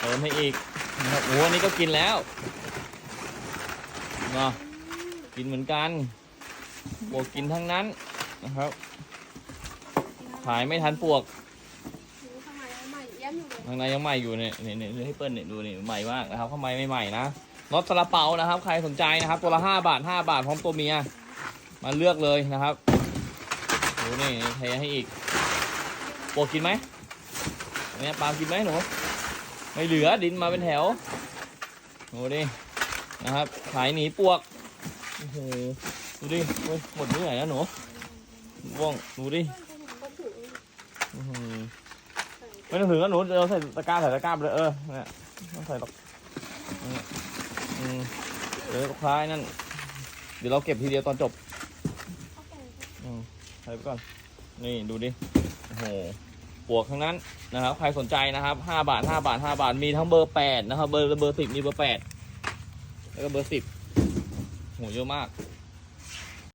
เติมให้อีกนะครับโอ้อันนี้ก็กินแล้วเนาะกินเหมือนกันปวกกินทั้งนั้นนะครับ ขายไม่ทันปวกข้างในยังใหม่อยู่เนี่ยเนี่ยเนี่ยให้เปิ้ลเนี่ยดูนี่ใหม่มากนะครับข้างในไม่ใหม่นะน็อตซาลาเปานะครับ ใครสนใจนะครับ ตัวละห้าบาทห้าบาทพร้อมตัวเมียมาเลือกเลยนะครับดูนี่เทให้อีกปวกกินไหมอันเนี้ยปลากินไหมหนู ไม่เหลือดินมาเป็นแถวดูดินะครับขายหนีปวกโอ้โหดูดิโอ้ยหมดเมื่อไหร่แล้วหนูว่องดูดิอื้อหือไม่ต้องถึงก็หนูเดี๋ยวใส่ตะกร้าใส่ตะกร้าไปเลยเออเนี่ยต้องใส่หรอกนี่อืมเดี๋ยวคล้ายนั่นเดี๋ยวเราเก็บทีเดียวตอนจบอืมใส่ไปก่อน นี่ดูดิโอ้โห ปวกทั้งนั้นนะครับ ใครสนใจนะครับห้าบาทห้าบาทห้าบาท มีทั้งเบอร์แปดนะครับ เบอร์เบอร์สิบมีเบอร์แปดแล้วก็เบอร์สิบโหเยอะมาก